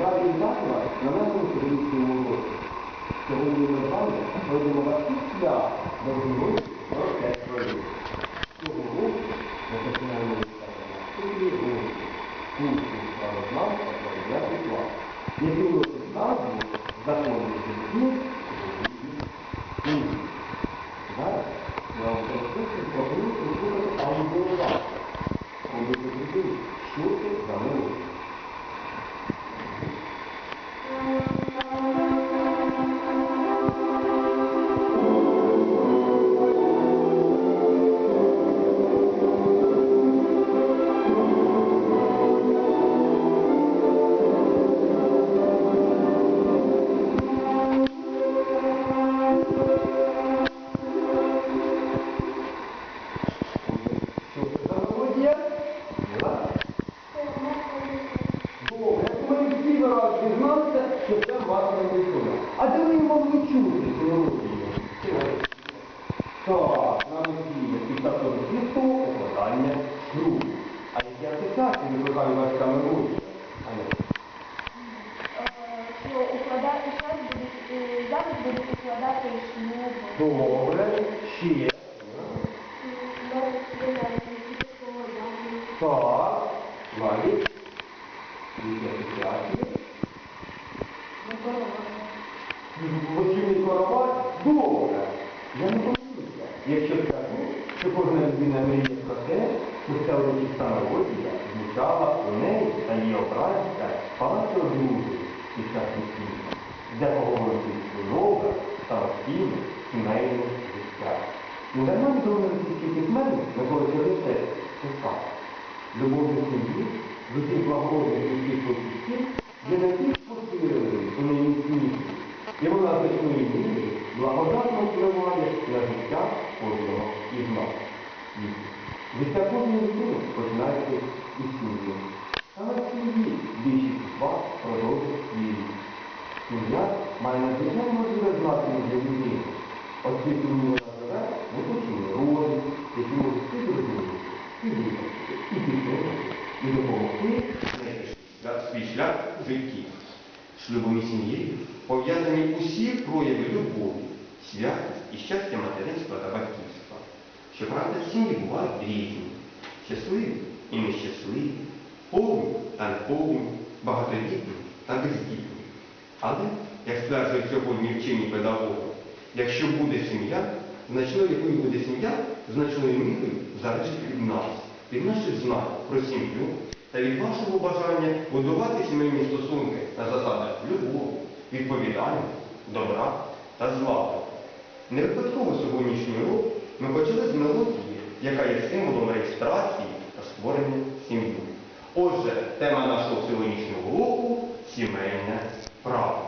Ради Ізакова на нашому українському уроці. Сьогодні ми з вами пройдемо важкий шлях довжиною 45 хвилин. Цього року ми починаємо виставлення цикли уроки. курсу правознавства про 9 клас, який носить назву «Закони життів які асоціації викликає ваша мелодія? Аня? що укладати е, зараз укладати шлюб. Добре, ще. Так, далі. Які асоціації? Весільний коровай? Добре. Я не помилюся, якщо скажу, що кожна людина мріє про те, що ця урочиста мелодія у неї та її образця багато друзів під час весілля, де поговорити нове, самостійне, сімейне життя. І дарма відомий російський письменник Микола Черничев писав, любов до сім'ї, до тих благородних людських почуттів є настільки поширеною у нейміцніші, і вона значної мірі благодатно впливає на життя кожного із нас. Життя кожної людини починається із сім'ї. Саме в сім'ї більшість з вас продовжує свій. Сім'я має надзвичайно важливе значення для людини, оскільки вона живе в оточенні родин, які можуть і зрозуміти, і і підтримати, і допомогти свій шлях в житті. Шлюбом і сім'єю пов'язані усі прояви любові, святості і щастя материнства та батьківства. Щоправда, сім'ї бувають різні, щасливі і нещасливі, повні та неповні, багатодітні та бездітні. Але, як стверджують сьогодні вчені педагоги, якщо буде сім'я, значною якою буде сім'я, значною мірою залежить від нас, від наших знань про сім'ю та від вашого бажання будувати сімейні стосунки на засадах любові, відповідальності, добра та злагоди. Не випадково сьогоднішній урок ми почали з мелодії, яка є символом реєстрації створення сім'ї. Отже, тема нашого сьогоднішнього уроку сімейне право.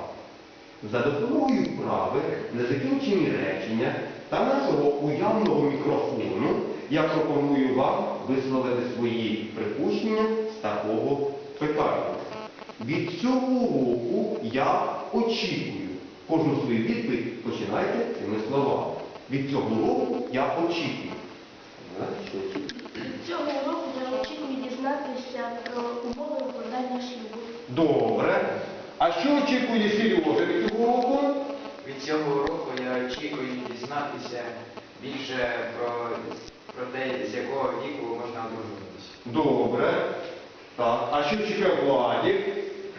За допомогою вправи незакінчені речення та нашого уявного мікрофону я пропоную вам висловити свої припущення з такого питання. Від цього уроку я очікую. Кожну свою відповідь починайте цими словами. Від цього уроку я очікую. Знаєте, що очікую? Цього року я очікую дізнатися про умови укладання шлюбу. Добре. А що очікує Сережа від цього уроку? Від цього року я очікую дізнатися більше про, про те, з якого віку можна одружуватися. Добре. Так. А що чекає Владик?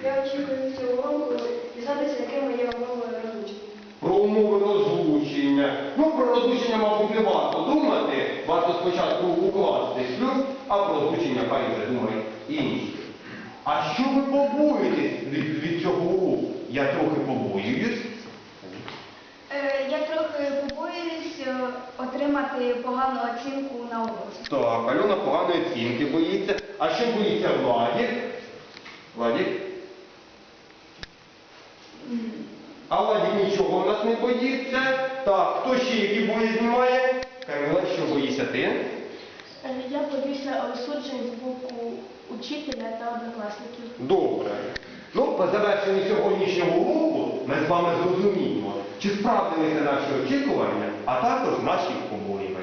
Я очікую цього року дізнатися, якими є умови розлучення. Про умови розлучення. Ну, про розлучення, мабуть, не варто думати. Варто спочатку укласти шлюб, а про розлучення хай вже думають інші. А що ви побоїтесь від, від цього уроку? Я трохи побоююсь. Е, Я трохи побоююсь е, отримати погану оцінку на уроці. Так, Альона поганої оцінки боїться. А що боїться Владик? Владик? А Владик нічого у нас не боїться. Так, хто ще які бої знімає? Камила, що боїшся ти? Е, Я боюся осуджень з боку учителя та однокласників. Добре. Ну, по завершенню сьогоднішнього уроку ми з вами зрозуміємо, чи справдилися наші очікування, а також наші побої.